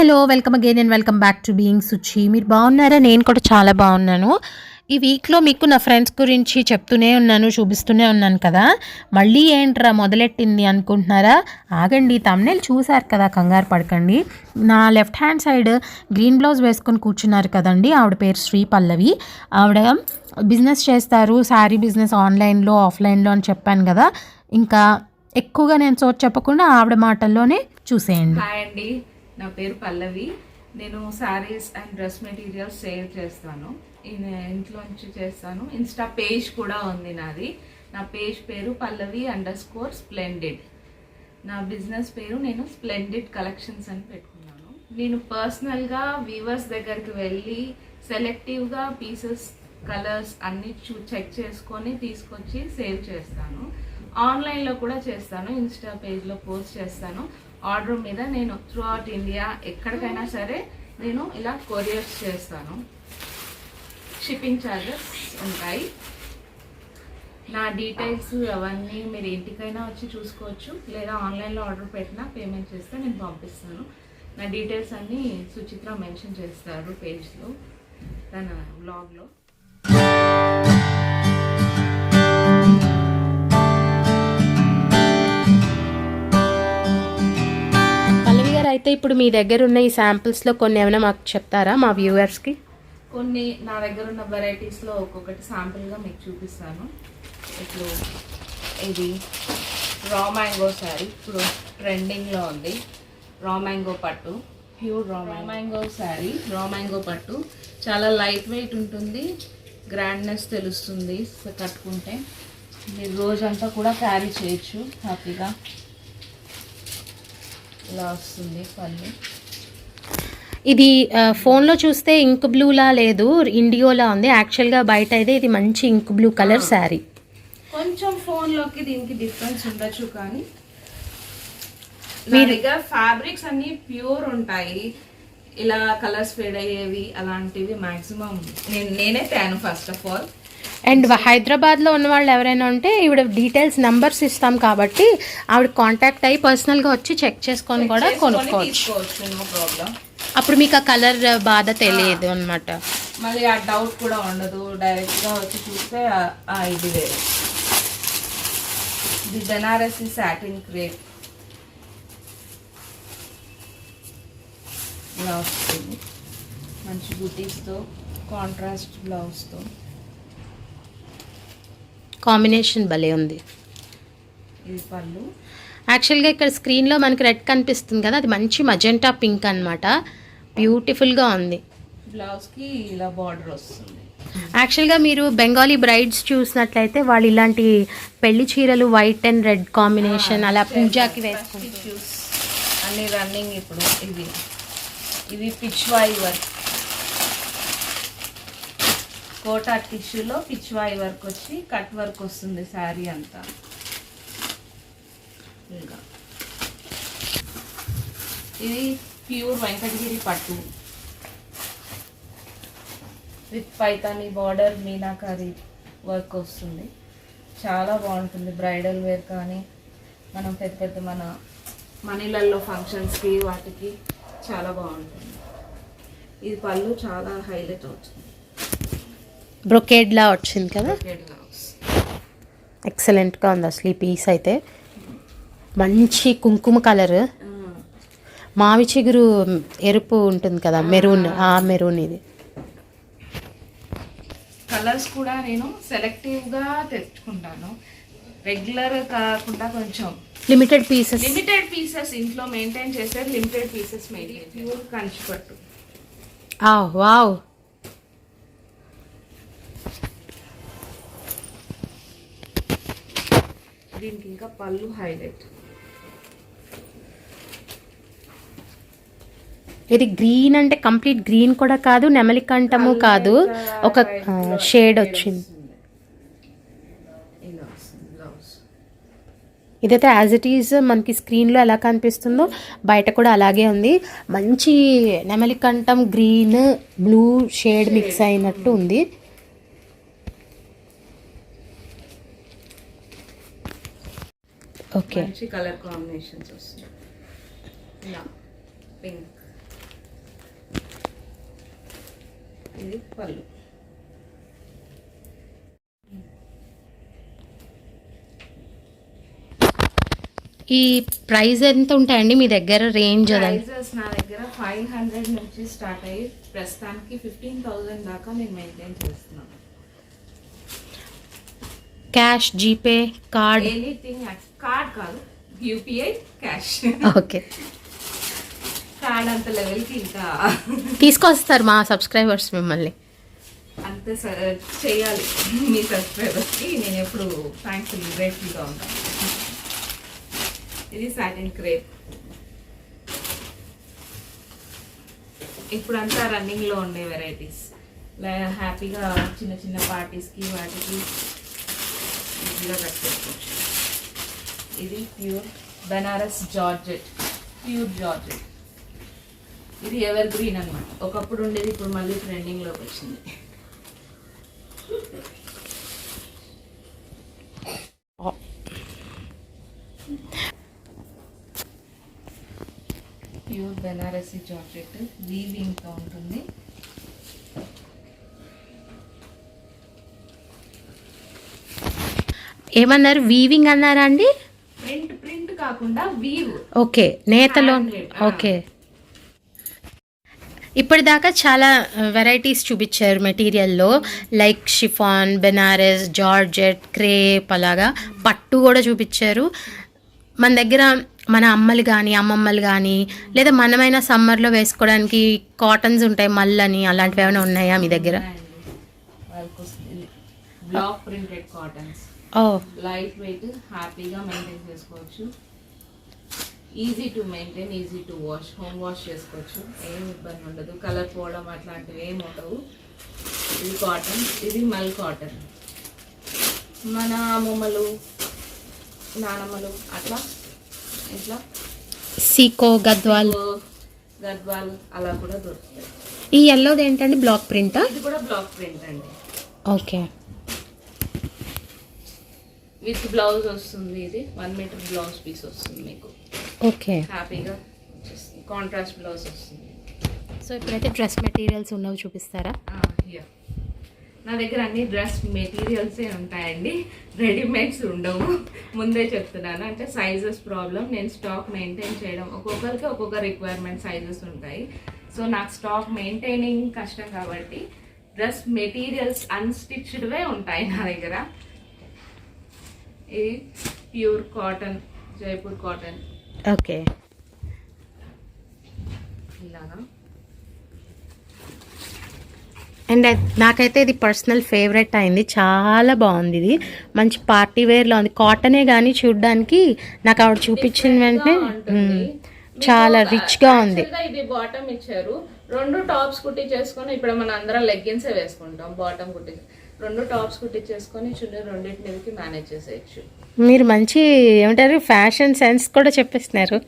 Hello welcome again and welcome back to being Suchi. మీరు బాగున్నారా? నేను కూడా చాలా బాగున్నాను. ఈ వీక్లో మీకు నా ఫ్రెండ్స్ గురించి చెప్తూనే ఉన్నాను చూపిస్తూనే ఉన్నాను కదా. మళ్ళీ ఏంట్రా మొదలెట్టింది అనుకుంటున్నారా? ఆగండి తమ్నేలు చూశారు కదా కంగారు పడకండి. నా left hand side green blouse వేసుకొని కూర్చున్నారు కదండి ఆవిడ పేరు శ్రీ పల్లవి. ఆవిడ బిజినెస్ చేస్తారు శారీ బిజినెస్ ఆన్లైన్లో ఆఫ్లైన్లో అని చెప్పాను కదా. ఇంకా ఎక్కువగా నేను చోటు చెప్పకుండా ఆవిడ మాటల్లోనే చూసేయండి. అండి. నా పేరు పల్లవి. నేను sarees and dress materials sale చేస్తాను. ఈ ఇంట్లో నుంచి చేస్తాను. ఇన్స్టా పేజ్ కూడా ఉంది నాది. నా పేజ్ పేరు పల్లవి అండర్ స్కోర్ స్ప్లెండెడ్ నా బిజినెస్ పేరు నేను స్ప్లెండెడ్ కలెక్షన్స్ అని పెట్టుకున్నాను. నేను పర్సనల్గా వీవర్స్ దగ్గరికి వెళ్ళి సెలెక్టివ్గా పీసెస్ కలర్స్ అన్ని చూ చెక్ చేసుకొని తీసుకొచ్చి సేల్ చేస్తాను. ఆన్లైన్లో కూడా చేస్తాను. ఇన్స్టా పేజ్లో పోస్ట్ చేస్తాను. ఆర్డర్ మీద నేను త్రూ అవుట్ ఇండియా ఎక్కడికైనా సరే నేను ఇలా కొరియర్స్ చేస్తాను. షిప్పింగ్ ఛార్జెస్ ఉంటాయి. నా డీటెయిల్స్ అవన్నీ మీరు ఇంటికైనా వచ్చి చూసుకోవచ్చు. లేదా ఆన్లైన్లో ఆర్డర్ పెట్టినా పేమెంట్ చేస్తే నేను పంపిస్తాను. నా డీటెయిల్స్ అన్నీ సుచిత్ర మెన్షన్ చేస్తారు పేజ్లో తన బ్లాగ్లో అయితే ఇప్పుడు మీ దగ్గర ఉన్న ఈ శాంపిల్స్లో కొన్ని ఏమైనా మాకు చెప్తారా మా వ్యూవర్స్కి? కొన్ని నా దగ్గర ఉన్న వెరైటీస్లో ఒక్కొక్కటి శాంపుల్గా మీకు చూపిస్తాను. ఇప్పుడు ఇది రా మ్యాంగో శారీ ఇప్పుడు ట్రెండింగ్లో ఉంది. రా మ్యాంగో పట్టు. ప్యూర్ రా మ్యాంగో శారీ రా మ్యాంగో పట్టు. చాలా లైట్ వెయిట్ ఉంటుంది. గ్రాండ్నెస్ తెలుస్తుంది. సో కట్టుకుంటే. మీరు రోజంతా కూడా క్యారీ చేయొచ్చు. హ్యాపీగా ఇలా వస్తుంది పళ్ళు. ఇది ఫోన్లో చూస్తే ఇంక్ బ్లూలా లేదు ఇండియోలా ఉంది. యాక్చువల్గా బయట అయితే ఇది మంచి ఇంక్ బ్లూ కలర్ శారీ. కొంచెం ఫోన్లోకి దీనికి డిఫరెన్స్ ఉండొచ్చు కానీ మీ దగ్గర ఫ్యాబ్రిక్స్ అన్ని ప్యూర్ ఉంటాయి. ఇలా కలర్స్ ఫేడ్ అయ్యేవి అలాంటివి మాక్సిమం. నేను నేనే తేను ఫస్ట్ ఆఫ్ ఆల్. అండ్ హైదరాబాద్లో ఉన్న వాళ్ళు ఎవరైనా ఉంటే ఈవిడ డీటెయిల్స్ నంబర్స్ ఇస్తాం కాబట్టి ఆవిడ కాంటాక్ట్ అయ్యి పర్సనల్గా వచ్చి చెక్ చేసుకొని కూడా కొనుక్కోవచ్చు. అప్పుడు మీకు ఆ కలర్ బాధ తెలియదు అనమాట మళ్ళీ ఆ డౌట్ కూడా ఉండదు. డైరెక్ట్గా వచ్చి చూస్తే ఇది వేరే. ఇది బెనారసి సాటిన్ క్రేప్ వస్తుంది మంచి బుటీస్తో కాంట్రాస్ట్ బ్లౌజ్తో కాంబినేషన్ భలే ఉంది. యాక్చువల్గా ఇక్కడ స్క్రీన్లో మనకి రెడ్ కనిపిస్తుంది కదా అది మంచి మజెంటా పింక్ అనమాట బ్యూటిఫుల్గా ఉంది. బ్లౌజ్కి ఇలా బార్డర్ వస్తుంది. యాక్చువల్గా మీరు బెంగాలీ బ్రైడ్స్ చూసినట్లయితే వాళ్ళు ఇలాంటి పెళ్ళి చీరలు వైట్ అండ్ రెడ్ కాంబినేషన్ అలా పూజాకి వేసుకుంటారు. అన్ని రన్నింగ్ ఇప్పుడు ఇవి. ఇవి పిచ్వాయి వర్క్ కోటా టిష్యూలో పిచ్వాయి వర్క్ వచ్చి కట్ వర్క్ వస్తుంది శారీ అంతా. ఇంకా. ఇది ప్యూర్ వెంకటగిరి పట్టు. With Paithani border Meenakari work వస్తుంది. చాలా బాగుంటుంది బ్రైడల్ వేర్ కానీ మనం పెద్ద పెద్ద మన మనీలలో ఫంక్షన్స్కి వాటికి చాలా బాగుంటుంది. ఇది పళ్ళు చాలా హైలైట్ అవుతుంది. బ్రొకేడ్లా వచ్చింది కదా. ఎక్సలెంట్గా ఉంది అసలు ఈ పీస్ అయితే. మంచి కుంకుమ కలర్ మావి చిగురు ఎరుపు ఉంటుంది కదా మెరూన్ ఆ మెరూన్ ఇది. కలర్స్ కూడా నేను సెలెక్టివ్గా తెచ్చుకుంటాను. రెగ్యులర్ కాకుండా కొంచెం. లిమిటెడ్ పీసెస్ లిమిటెడ్ పీసెస్ ఇంట్లో మెయింటైన్ చేసే లిమిటెడ్ పీసెస్ మెయింటైన్ ప్యూర్ కంచిపట్టు వావ్. దీనికి ఇంకా పళ్ళు హైలైట్. ఇది గ్రీన్ అంటే కంప్లీట్ గ్రీన్ కూడా కాదు నెమలి కంఠము కాదు. ఒక షేడ్ వచ్చింది. ఇదైతే యాజ్ ఇట్ ఈజ్ మనకి స్క్రీన్లో ఎలా కనిపిస్తుందో బయట కూడా అలాగే ఉంది. మంచి నెమలి కంఠం గ్రీన్ బ్లూ షేడ్ మిక్స్ అయినట్టు ఉంది. ఓకే. మంచి కలర్ కాంబినేషన్స్ వస్తుంది ఇలా పింక్. ఇది పళ్ళు. ఈ ప్రైస్ ఎంత ఉంటాయండి మీ దగ్గర రేంజ్ ప్రైజెస్ నా దగ్గర ఫైవ్ హండ్రెడ్ నుంచి స్టార్ట్ అయ్యి ప్రస్తుతానికి ఫిఫ్టీన్ థౌసండ్ దాకా నేను మెయింటైన్ చేస్తున్నాను. Cash GPay card? Anything card కాదు యూపీఐ క్యాష్. ఓకే. కార్డ్ అంత లెవెల్కి ఇంకా తీసుకొస్తారు మా సబ్స్క్రైబర్స్ మిమ్మల్ని. అంత చేయాలి మీ సబ్స్క్రైబర్స్కి. నేను ఎప్పుడు థ్యాంక్స్ గ్రేట్ఫుల్గా ఉంటాను. ఇది సాటిన్ క్రేప్ ఇప్పుడు అంతా రన్నింగ్లో ఉండే వెరైటీస్ హ్యాపీగా చిన్న చిన్న పార్టీస్కి వాటికి ఈజీగా కట్టుకోవచ్చు ఇది pure Banaras georgette pure georgette. ఇది ఎవర్ గ్రీన్ అనమాట ఒకప్పుడు ఉండేది ఇప్పుడు మళ్ళీ ట్రెండింగ్లోకి వచ్చింది. ప్యూర్ బెనారసి జాకెట్ వీవింగ్తో ఉంటుంది. ఏమన్నారు? వీవింగ్ అన్నారా అండి? కాకుండా వీవ్ ఓకే నేతలో. ఓకే. ఇప్పటిదాకా చాలా వెరైటీస్ చూపించారు మెటీరియల్లో like chiffon Banaras georgette crepe అలాగా పట్టు కూడా చూపించారు. మన దగ్గర మన అమ్మలు కానీ అమ్మమ్మలు కానీ లేదా మనమైన సమ్మర్లో వేసుకోవడానికి కాటన్స్ ఉంటాయి మల్లని అలాంటివి ఏమైనా ఉన్నాయా మీ దగ్గర? వాళ్ళకు బ్లాక్ ప్రింటెడ్ కాటన్స్ ఓ. లైట్ వెయిట్ హ్యాపీగా మెయింటైన్ చేసుకోవచ్చు. Easy to maintain easy to wash home wash చేసుకోవచ్చు. ఏం ఇబ్బంది ఉండదు. కలర్ పోవడం అట్లాంటివి ఏం ఉండవు. ఇది కాటన్ ఇది మల్ కాటన్ మన అమ్మమ్మలు నానమ్మలు అట్లా? ఇట్లా సీకో గద్వాల్ గద్వాల్ అలా కూడా దొరుకుతాయి. ఈ ఎల్లోది ఏంటండి? బ్లాక్ ప్రింటా ఇది కూడా బ్లాక్ ప్రింట్ అండి. ఓకే. విత్ బ్లౌజ్ వస్తుంది ఇది. వన్ మీటర్ బ్లౌజ్ పీస్ వస్తుంది మీకు. ఓకే. హ్యాపీగా కాంట్రాస్ట్ బ్లౌజ్ వస్తుంది. సో ఇప్పుడైతే డ్రెస్ మెటీరియల్స్ ఉన్నవి చూపిస్తారా. నా దగ్గర అన్ని డ్రెస్ మెటీరియల్సే ఉంటాయండి. రెడీమేడ్స్ ఉండవు. ముందే చెప్తున్నాను. అంటే సైజెస్ ప్రాబ్లం నేను స్టాక్ మెయింటైన్ చేయడం. ఒక్కొక్కరికి ఒక్కొక్క రిక్వైర్మెంట్ సైజెస్ ఉంటాయి. సో నాకు స్టాక్ మెయింటైనింగ్ కష్టం కాబట్టి డ్రెస్ మెటీరియల్స్ అన్స్టిచ్డ్వే ఉంటాయి నా దగ్గర. ఇది pure cotton Jaipur cotton okay. ఇలాగా. అండ్ నాకైతే ఇది పర్సనల్ ఫేవరెట్ అయింది. చాలా బాగుంది ఇది. మంచి పార్టీ వేర్లో ఉంది. కాటనే కానీ చూడడానికి నాకు ఆవిడ చూపించిన వెంటనే చాలా రిచ్గా ఉంది. Actually గా ఇది బాటమ్ ఇచ్చారు. రెండు టాప్స్ కుట్టి చేసుకొని ఇప్పుడు మన అందరం లెగ్గిన్స్ వేసుకుంటాం బాటమ్ కుట్టి. రెండు టాప్స్ కుట్టి చేసుకొని చున్నీ రెండింటి మీదకి మేనేజ్ చేసేయచ్చు. మీరు మంచి ఏమంటారు ఫ్యాషన్ సెన్స్ కూడా చెప్పేస్తున్నారు.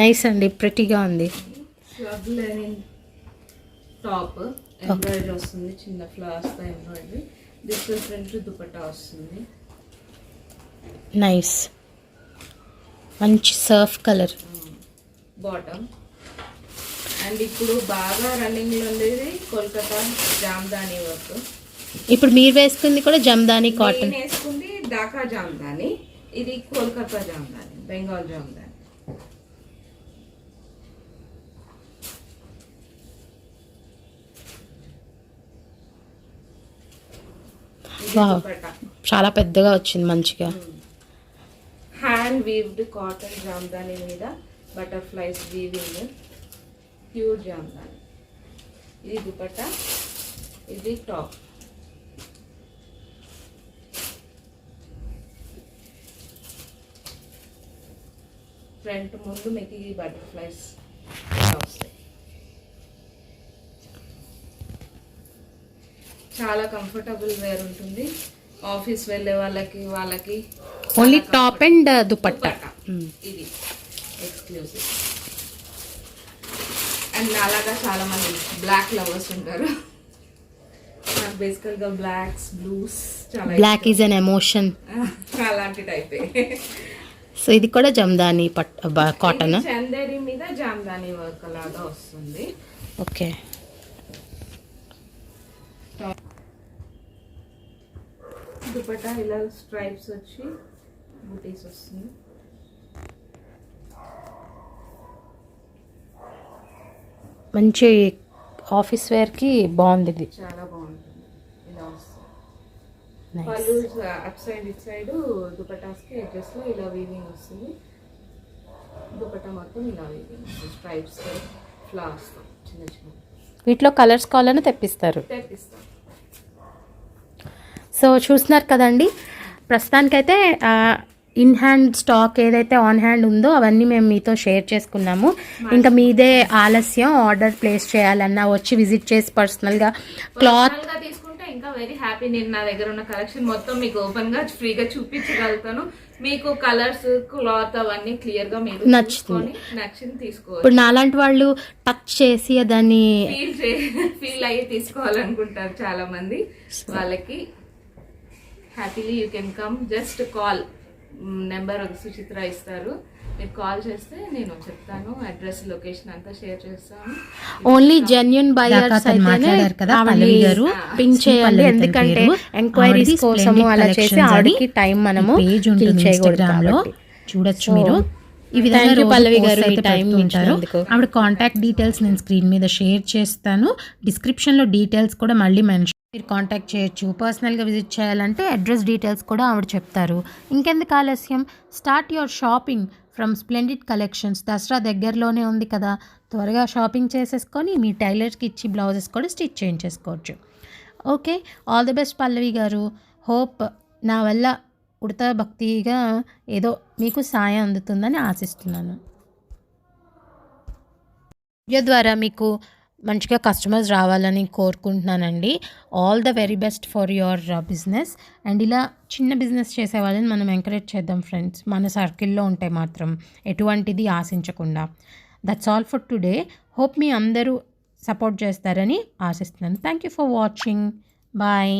నైస్ అండి ప్రిటీగా ఉంది. టాప్ ఎంబ్రాయిడరీ వస్తుంది చిన్న ఫ్లవర్స్తో ఎంబ్రాయిడరీ దిస్ ఫ్రంట్ దుపట్టా వస్తుంది. నైస్ మంచి సర్ఫ్ కలర్ బాటమ్ అండ్ ఇప్పుడు బాగా రన్నింగ్లో ఉండేది కోల్కతా జామ్దాని వర్క్ ఇప్పుడు మీరు వేసుకుంది కూడా జమ్దాని కాటన్ వేసుకుంది ఢాకా జామ్దాని ఇది కోల్కతా జామ్దాని బెంగాల్ జామ్దాని. చాలా పెద్దగా వచ్చింది మంచిగా. హ్యాండ్ వీవ్డ్ కాటన్ జామ్దాని మీద బటర్ఫ్లైస్ వీవింగ్ ప్యూర్ జామ్దాని. ఇది దుపట్టా ఇది టాప్ ఫ్రంట్ ముందు మీకు ఈ బటర్ఫ్లైస్ వస్తాయి. చాలా కంఫర్టబుల్ వేర్ ఉంటుంది. ఆఫీస్ వెళ్ళే వాళ్ళకి వాళ్ళకి only top and dupatta. Dupatta. ఇది. ఎక్స్క్లూజివ్ అండ్ అలాగా చాలా మంది బ్లాక్ లవర్స్ ఉంటారు. నాకు బేసికల్గా బ్లాక్స్ బ్లూస్ చాలా బ్లాక్ ఈజ్ అన్ ఎమోషన్. అలాంటి టైపే సో ఇది కూడా జమదాని పట్ కాటన్. వర్క్ లాగా వస్తుంది. ఓకే. వచ్చి వస్తుంది. మంచి ఆఫీస్ వేర్కి బాగుంది ఇది. చాలా అప్ సైడ్ ఇట్ సైడ్ దుపటాస్కి ఇలా వీవింగ్ వస్తుంది. దుపట్టా మొత్తం ఇలా వీవింగ్ వస్తుంది. స్ట్రైప్స్ చిన్న చిన్న. వీటిలో కలర్స్ కావాలని తెప్పిస్తారు. తెప్పిస్తాం. సో చూస్తున్నారు కదండి ప్రస్తుతానికైతే ఇన్ హ్యాండ్ స్టాక్ ఏదైతే ఆన్ హ్యాండ్ ఉందో అవన్నీ మేము మీతో షేర్ చేసుకున్నాము. ఇంకా మీదే ఆలస్యం ఆర్డర్ ప్లేస్ చేయాలన్నా వచ్చి విజిట్ చేసి పర్సనల్గా క్లాత్ ఇంకా వెరీ హ్యాపీ నేను నా దగ్గర ఉన్న కలెక్షన్ మొత్తం మీకు ఓపెన్గా ఫ్రీగా చూపించగలుగుతాను. మీకు కలర్స్ క్లాత్ అవన్నీ క్లియర్గా మీరు నచ్చుతుంది. చూసుకొని నచ్చింది తీసుకోవచ్చు. ఇప్పుడు నాలాంటి వాళ్ళు టచ్ చేసి దాన్ని ఫీల్ ఫీల్ అయ్యి తీసుకోవాలనుకుంటారు చాలా మంది వాళ్ళకి happily you can come just call number Suchitra ఇస్తారు. మీరు కాల్ చేస్తే నేను చెప్తాను అడ్రస్ లొకేషన్ అంతా షేర్ చేస్తాను. ఓన్లీ జెన్యున్ బయర్స్ అయితేనే మాట్లాడారు కదా, ఆవిడని. పింక్ చేయాలి ఎందుకంటే. ఎంక్వైరీస్ కోసము అలా చేసి ఆవిడకి టైం మనము పేజ్ ఉంటుంది చేయకూడదు ఇన్స్టాగ్రామ్లో. కాబట్టి. చూడొచ్చు మీరు. ఈ విధంగా పల్లవి గారు, ఈ పెడుతూ ఉంటారు. ఆవిడ కాంటాక్ట్ డీటెయిల్స్ నేను స్క్రీన్ మీద షేర్ చేస్తాను. డిస్క్రిప్షన్లో డీటెయిల్స్ కూడా మళ్ళీ మెన్షన్ మీరు కాంటాక్ట్ చేయొచ్చు. పర్సనల్గా విజిట్ చేయాలంటే అడ్రస్ డీటెయిల్స్ కూడా ఆవిడ చెప్తారు. ఇంకెందుకు ఆలస్యం? Start your shopping from splendid collections Dasara దగ్గరలోనే ఉంది కదా. త్వరగా షాపింగ్ చేసేసుకొని మీ టైలర్కి ఇచ్చి బ్లౌజెస్ కూడా stitch చేయించేసుకోవచ్చు. Okay. All the best Pallavi garu. Hope నా వల్ల ఉడత భక్తిగా ఏదో మీకు సాయం అందుతుందని ఆశిస్తున్నాను. వీడియో ద్వారా మీకు మంచిగా కస్టమర్స్ రావాలని కోరుకుంటున్నానండి. All the very best for your business and ఇలా చిన్న బిజినెస్ చేసే వాళ్ళని మనం ఎంకరేజ్ చేద్దాం ఫ్రెండ్స్ మన సర్కిల్లో ఉంటే మాత్రం ఎటువంటిది ఆశించకుండా. That's all for today hope మీ అందరూ సపోర్ట్ చేస్తారని ఆశిస్తున్నాను. Thank you for watching bye